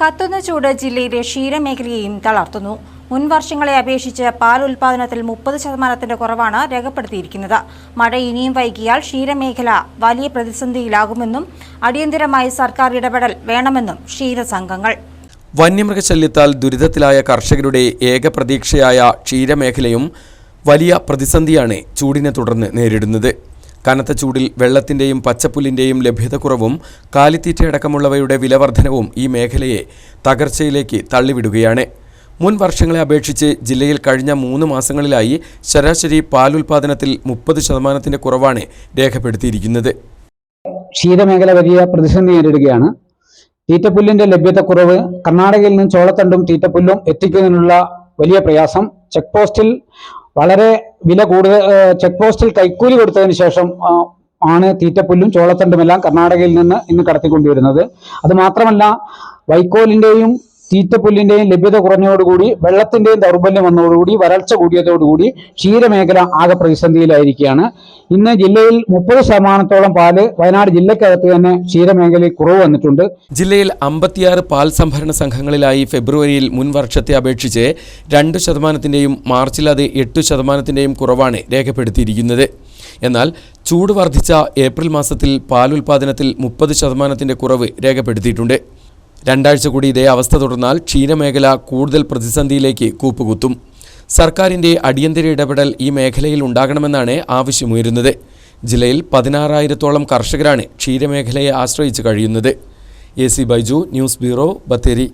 കത്തുന്ന ചൂട് ജില്ലയിലെ ക്ഷീരമേഖലയെയും തളർത്തുന്നു. മുൻ വർഷങ്ങളെ അപേക്ഷിച്ച് പാൽ ഉൽപാദനത്തിൽ മുപ്പത് ശതമാനത്തിന്റെ കുറവാണ് രേഖപ്പെടുത്തിയിരിക്കുന്നത്. മഴ ഇനിയും വൈകിയാൽ ക്ഷീരമേഖല വലിയ പ്രതിസന്ധിയിലാകുമെന്നും അടിയന്തരമായി സർക്കാർ ഇടപെടൽ വേണമെന്നും ക്ഷീരസംഘങ്ങൾ. വന്യമൃഗശല്യത്താൽ ദുരിതത്തിലായ കർഷകരുടെ ഏക പ്രതീക്ഷയായ ക്ഷീരമേഖലയും വലിയ പ്രതിസന്ധിയാണ് ചൂടിനെ തുടർന്ന് നേരിടുന്നത്. കനത്ത ചൂടിൽ വെള്ളത്തിന്റെയും പച്ചപ്പുല്ലിന്റെയും ലഭ്യതക്കുറവും കാലിത്തീറ്റയടക്കമുള്ളവയുടെ വിലവർദ്ധനവും ഈ മേഖലയെ തകർച്ചയിലേക്ക് തള്ളിവിടുകയാണ്. മുൻ വർഷങ്ങളെ അപേക്ഷിച്ച് ജില്ലയിൽ കഴിഞ്ഞ മൂന്ന് മാസങ്ങളിലായി ശരാശരി പാലുൽപാദനത്തിൽ മുപ്പത് ശതമാനത്തിന്റെ കുറവാണ് രേഖപ്പെടുത്തിയിരിക്കുന്നത്. ക്ഷീരമേഖല വലിയ പ്രതിസന്ധി നേരിടുകയാണ്. തീറ്റപ്പുല്ലിന്റെ ലഭ്യതക്കുറവ് കർണാടകയിൽ നിന്നും ചോളത്തണ്ടും തീറ്റപ്പുല്ലും എത്തിക്കുന്നതിനുള്ള വലിയ പ്രയാസം. ചെക്ക് പോസ്റ്റിൽ വളരെ വില കൂടുതൽ ചെക്ക് പോസ്റ്റിൽ കൈക്കൂലി കൊടുത്തതിന് ശേഷം ആണ് തീറ്റപ്പുല്ലും ചോളത്തണ്ടുമെല്ലാം കർണാടകയിൽ നിന്ന് ഇന്ന് കടത്തിക്കൊണ്ടുവരുന്നത്. അത് മാത്രമല്ല വൈക്കോലിന്റെയും തീറ്റപ്പുല്ലിന്റെയും ലഭ്യത കുറഞ്ഞതോടുകൂടി വെള്ളത്തിന്റെയും ദൗർബല്യം വന്നതോടുകൂടി വരൾച്ച കൂടിയതോടുകൂടി ക്ഷീരമേഖല ആകെ പ്രതിസന്ധിയിലായിരിക്കുകയാണ്. ഇന്ന് ജില്ലയിൽ മുപ്പത് ശതമാനത്തോളം പാൽ വയനാട് ജില്ലക്കകത്ത് തന്നെ ക്ഷീരമേഖലയിൽ കുറവ് വന്നിട്ടുണ്ട്. ജില്ലയിൽ അമ്പത്തിയാറ് പാൽ സംഭരണ സംഘങ്ങളിലായി ഫെബ്രുവരിയിൽ മുൻ വർഷത്തെ അപേക്ഷിച്ച് രണ്ട് ശതമാനത്തിന്റെയും മാർച്ചിൽ അത് എട്ട് ശതമാനത്തിന്റെയും കുറവാണ് രേഖപ്പെടുത്തിയിരിക്കുന്നത്. എന്നാൽ ചൂട് വർദ്ധിച്ച ഏപ്രിൽ മാസത്തിൽ പാലുൽപാദനത്തിൽ മുപ്പത് ശതമാനത്തിന്റെ കുറവ് രേഖപ്പെടുത്തിയിട്ടുണ്ട്. രണ്ടാഴ്ച കൂടി ഇതേ അവസ്ഥ തുടർന്നാൽ ക്ഷീരമേഖല കൂടുതൽ പ്രതിസന്ധിയിലേക്ക് കൂപ്പുകുത്തും. സർക്കാരിന്റെ അടിയന്തര ഇടപെടൽ ഈ മേഖലയിൽ ഉണ്ടാകണമെന്നാണ് ആവശ്യമുയരുന്നത്. ജില്ലയിൽ പതിനാറായിരത്തോളം കർഷകരാണ് ക്ഷീരമേഖലയെ ആശ്രയിച്ച് കഴിയുന്നത്. A C Baiju news bureau Bathery.